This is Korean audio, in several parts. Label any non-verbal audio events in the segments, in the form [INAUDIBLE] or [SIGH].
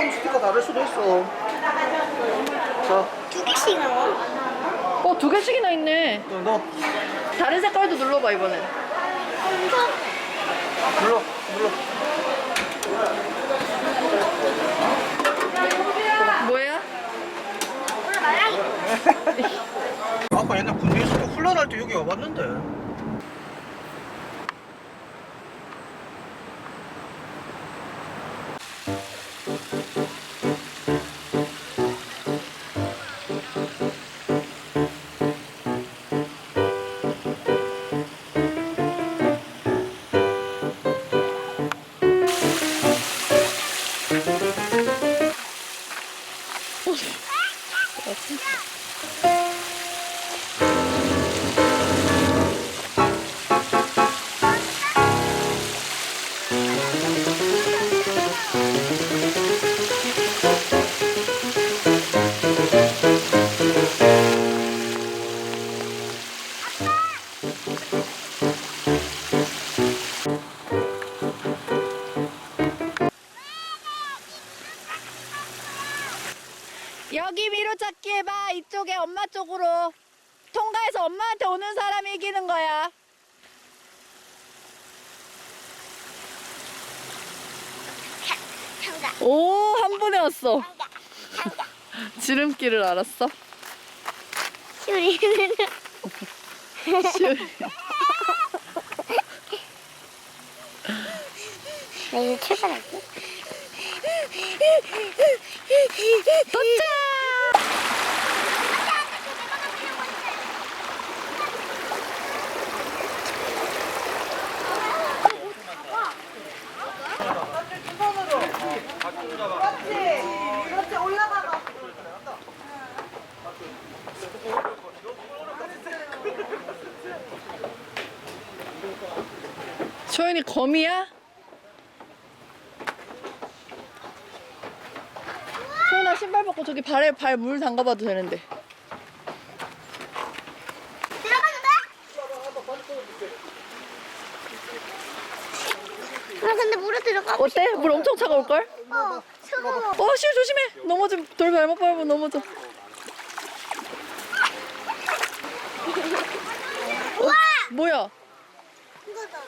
번 스티커 다를 수도 있어. 자, 두 개씩 나와? 어, 두 개씩이나 있네. 너, 너 다른 색깔도 눌러봐, 이번엔. 눌러, 눌러. 뭐야? 몰라 말랑이. [LAUGHS] 아까 옛날 군대 있을 때 훈련할 때 여기 와봤는데. 여기 위로 찾기 해봐. 이쪽에 엄마 쪽으로. 통과해서 엄마한테 오는 사람이 이기는 거야. 오, 한 번에 왔어. [LAUGHS] 지름길을 알았어? 우리는. [LAUGHS] 나 이제 출발할게. [LAUGHS] 도착! 소연이 거미야? 소연아 저기 발에 발 물 담가봐도 되는데. 들어가도 돼? 아 근데 물에 들어가고 어때? 물 엄청 차가울 걸? 어, 차가워. 어, 시우 조심해. 넘어져. 돌 잘못 밟으면 넘어져. 우와! 뭐야? 이거다.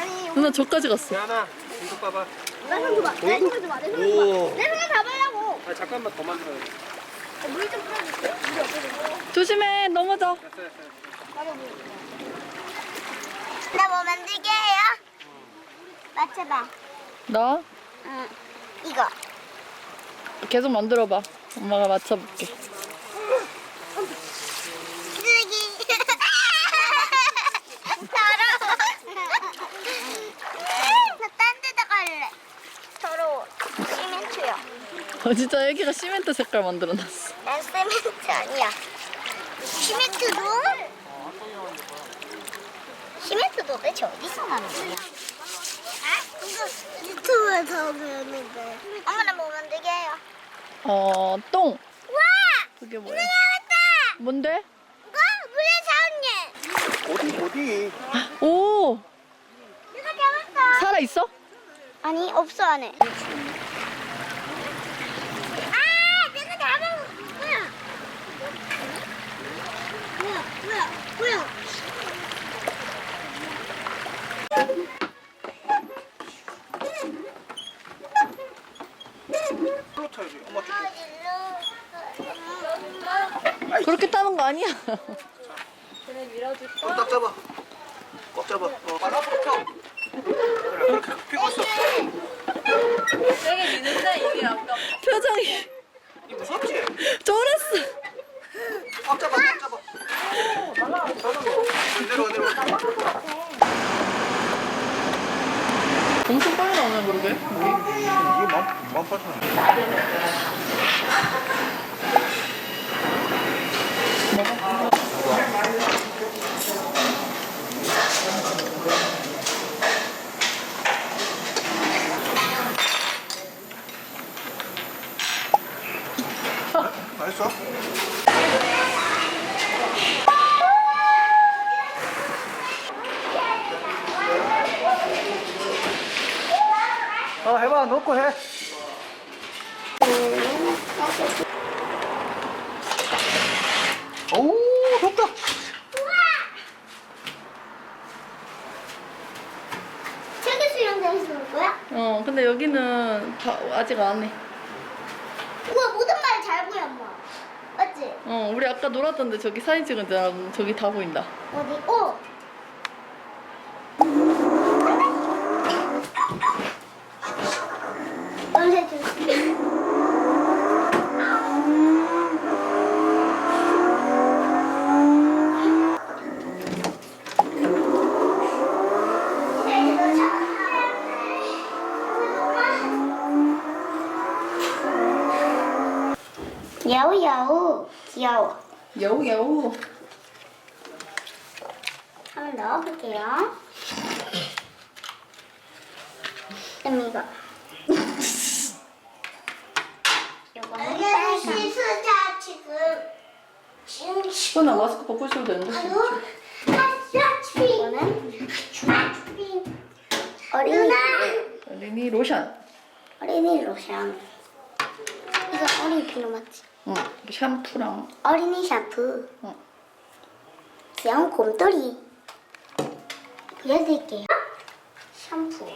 아니, 누나 저까지 갔어. 하나, 이거 봐봐. 내 손 줘봐. 내 손 줘봐. 내 손 줘봐. 오. 내 손을 잡으려고. 아 잠깐만 더 만들어야 돼. 물좀 뿌려줄게. 물이 없어져. 조심해. 넘어져. 나뭐 만들게 해요? 맞춰봐. 나 응. 이거. 계속 만들어봐. 엄마가 맞춰볼게. 쓰기. 더러워. 나딴 데다 갈래. 더러워. 시멘트야. 어, [LAUGHS] 진짜 애기가 시멘트 색깔 만들어놨어. 난 시멘트 아니야. 시멘트도? 시멘트 도 대체 어디서 나는 거야? 아? 이거 유튜브에서 배웠는데. 엄마 나 뭐 만들게 해요. 어, 똥. 와! 그게 뭐야? 이거 나왔다! 뭔데? 이거 물에 사온예. 어디 어디? 오! 이거 잡았어. 살아 있어? 아니 없어 안에. 아, 내가 잡은 뭐야? 뭐야? 뭐야? 뭐야? 풀로. 엄마. 아, 그렇게 따는 거 아니야? 꽉 잡아. 꽉 잡아. 어, 발 앞으로 펴. 그래, 그렇게 펴고 있어. 표정이 이 무섭지? 쫄았어. 꽉 잡아, 꽉 잡아. 내려와, 내려와. 엄청 빨리 나오네, 그러게. 이게 만, 만 팔천 원. 맛있어? 여기는 해. 우와 모든 말 잘 보여 엄마. 맞지? 어, 우리 아까 놀았던데 저기 사진 찍은 데랑 저기 다 보인다. 어디? 어. 원래 좀. 야우 야우 귀여워. 여우 여우. 한번 넣어볼게요. 그럼 이거. 요거는 빨간. 수자 지금. 시원아 마스크 벗고 있어도 되는데. 이거는 어린이 어린이 로션. 어린이 로션. 이거 어린이 비누 맞지? 응. 샴푸랑. 어린이 샴푸. 어. 귀여운 곰돌이. 보여드릴게요. 샴푸.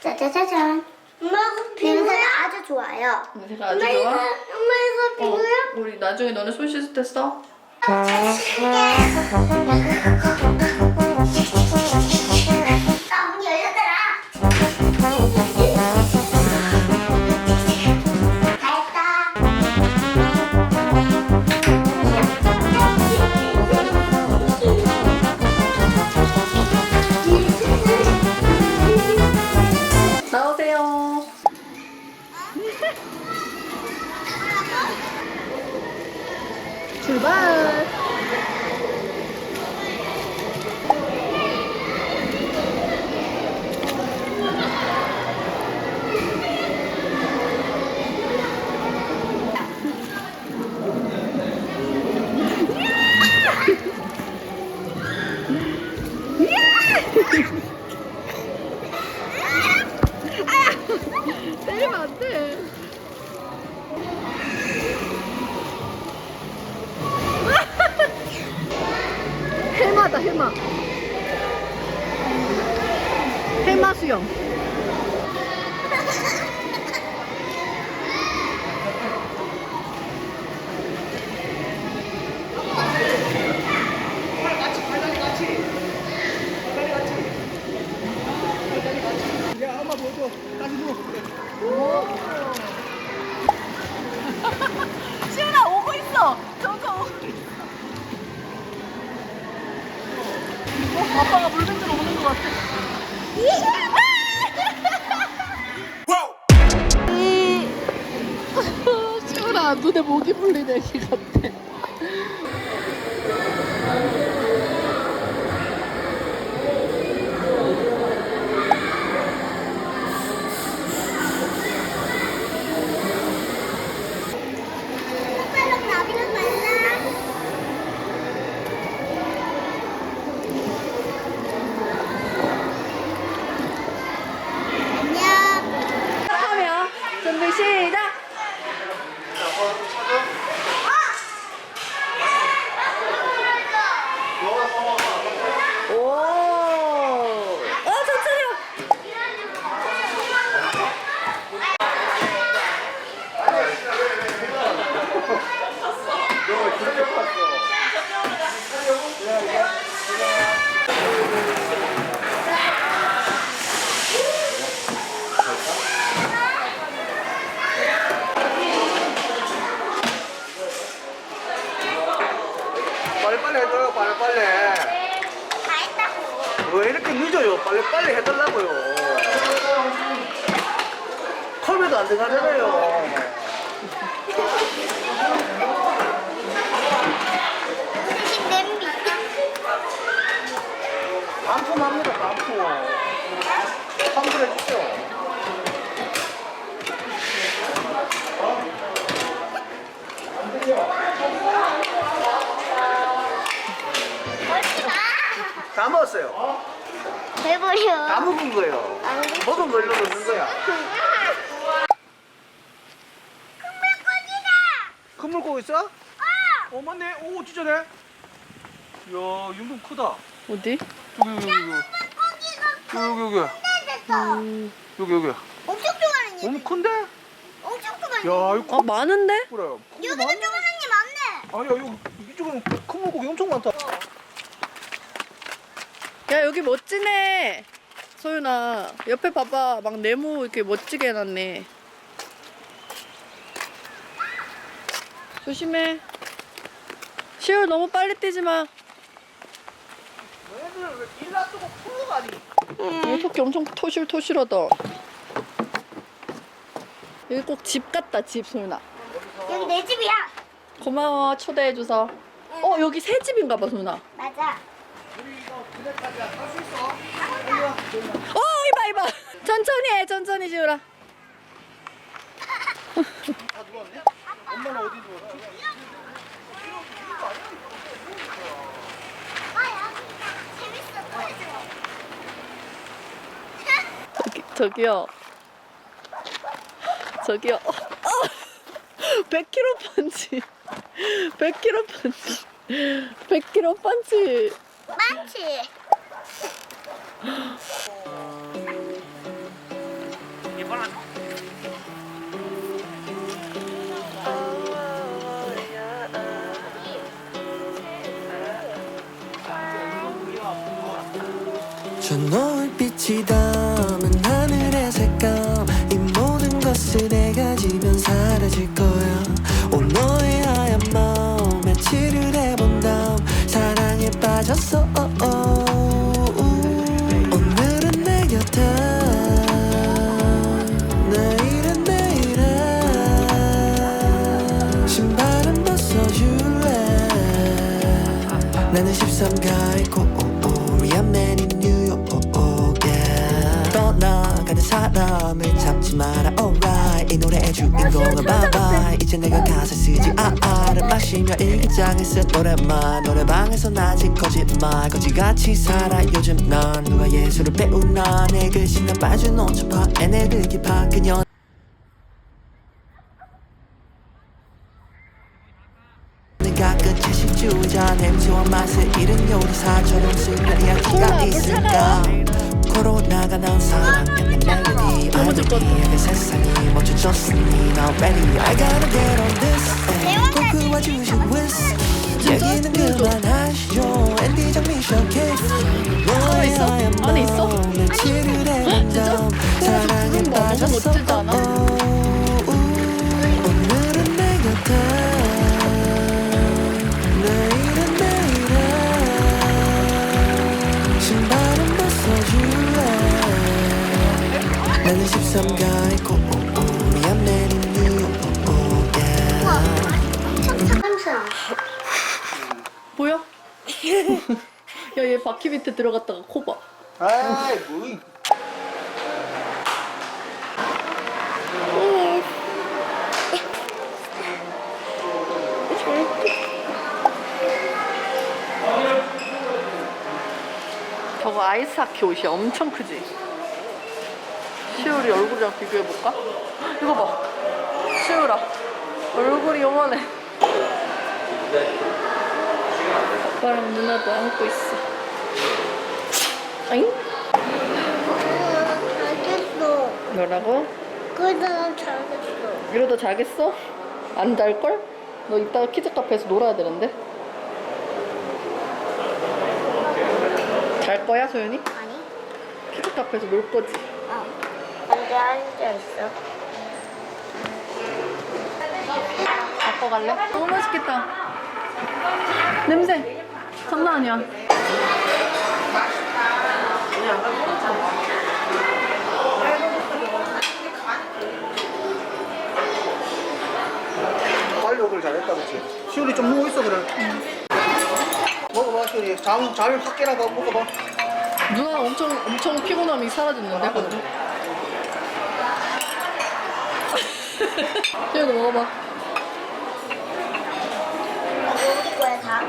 짜자자잔. 냄새가 아주 좋아요. 냄새가 아주 좋아. 엄마 이거 어, 우리 나중에 너네 손 씻을 때 써. 나 [LAUGHS] 먹었어요? 다 배부려. 먹은 거예요. 먹은 걸로 먹는 거야. 물고기다. 큰 물고기 있어? 어 맞네. 오 진짜네. 야 윤금 크다. 어디? 여기 여기 여기 여기 여기 여기 음. 여기 여기 엄청 조그만 님. 너무 큰데? 야 이거 아 많은데? 뭐야? 여기도 조그만 님 많네. 아니야 이거 이쪽은 큰 물고기 엄청 많다. 야 여기 멋지네. 소윤아 옆에 봐봐 막 네모 이렇게 멋지게 해놨네. 조심해. 시울 너무 빨리 뛰지 마. 얘들 왜 일라 뜨고 풀로 가니? 이 토끼 엄청 토실토실하다. 여기 꼭 집 같다 집 소윤아. 여기 내 집이야. 고마워 초대해줘서. 어 여기 새 집인가 봐 소윤아. 어? 어 이봐 이봐. 천천히 해 천천히 지우라. 저기, 저기요. 저기요. 어, 어! 100kg 펀치. 100kg 펀치. 100kg 펀치. 많지. 저 노을빛이 담은 하늘의 색감 이 모든 것을 내가 지면 사라질 거야 사람을 잡지 마라. Alright. 이 노래의 주인공은 bye 이제 내가 가사 쓰지 않아를 마시며 일기장에 쓴 노래만 노래방에서 아직 거짓말 거지같이 살아. 요즘 난 누가 예술을 배우나 내 글씨는 빠져놓은 척파 애네들 기 파 그녀 now ready I gotta get on this 꼭 그와 주신 whisk 얘기는 그만하시죠. 엔디장 미션 케이스. 너의 있어? 안에 있어? 며칠을 해본다 사랑에 너무 빠졌어. 않아? 오늘은 내 곁에. 내일은 내일에. 신발은 벗어줄래? 나는 13가 [LAUGHS] 항상. 보여? [LAUGHS] 야얘 바퀴 밑에 들어갔다가 코 봐. 아이 뭐 이 저거 아이스하키 옷이 엄청 크지? 시울이 얼굴이랑 비교해볼까? [GASPS] 이거 봐. 시울아. 얼굴이 요만해. 오빠랑 누나도 안고 있어. 아잉? 잘겠어. 뭐라고? 그래도 난 잘겠어. 이러다 자겠어? 안 잘걸? 너 이따가 키즈 카페에서 놀아야 되는데? 잘 거야, 소연이? 아니? 키즈 카페에서 놀 거지? 어. 앉아 앉아 있어. 바꿔 갈래? 너무 맛있겠다. 냄새 장난 아니야. 빨리 오길 잘했다 그치? 시울이 좀 누워있어 그래 먹어봐 시울이 잠, 잠확 깨라고 먹어봐 누나 엄청 엄청 피곤함이 사라졌는데 방금. 소연이 먹어봐. 우리 거야 다.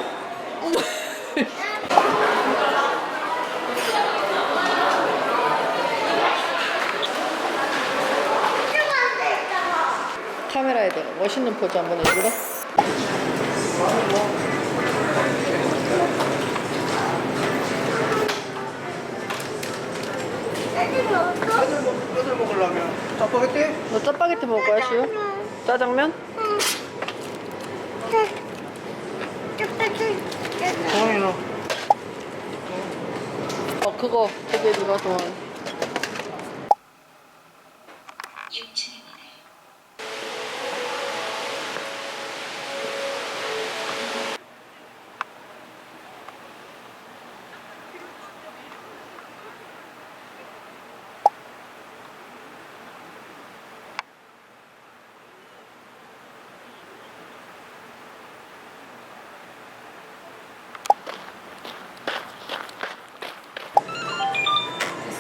카메라에 대가 멋있는 포즈 한번 해주라. 먹, 애들 먹으려면 짜파게티? 너 짜파게티 먹을 거야, 시우? 짜장면? 정 원이는 어, 그거 되게 네가 좋아하는.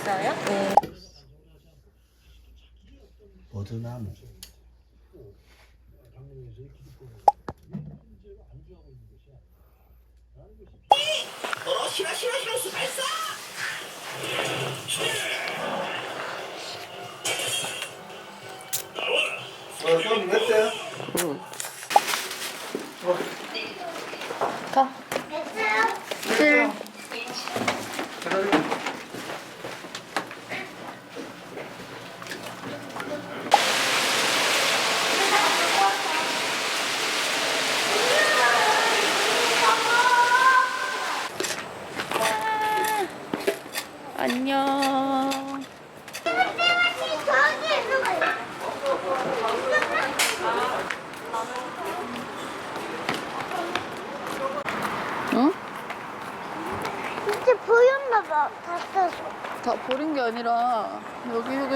있어요? 버드나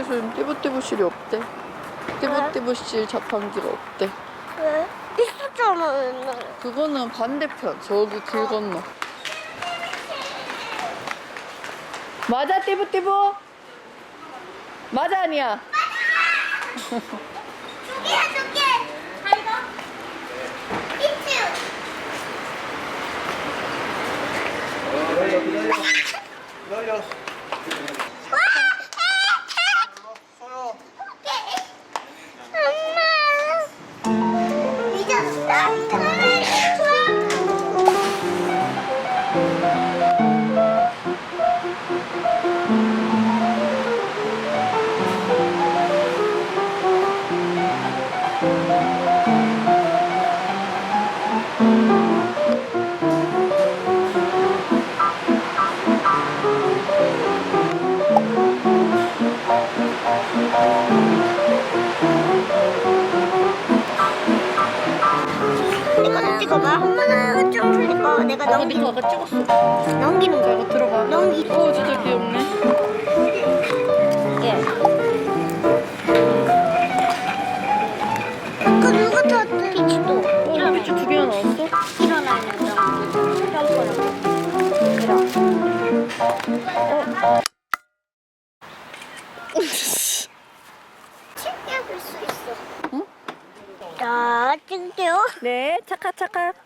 휴게소엔 띠부띠부실이 없대. 띠부띠부실 자판기가 없대. 왜? 있었잖아 옛날에. 그거는 반대편. 저기 길 건너. 맞아 띠부띠부? 맞아 아니야? 두개야 두 개. 다 이거. 이츠. 기다려, 기다려. 챙겨볼 수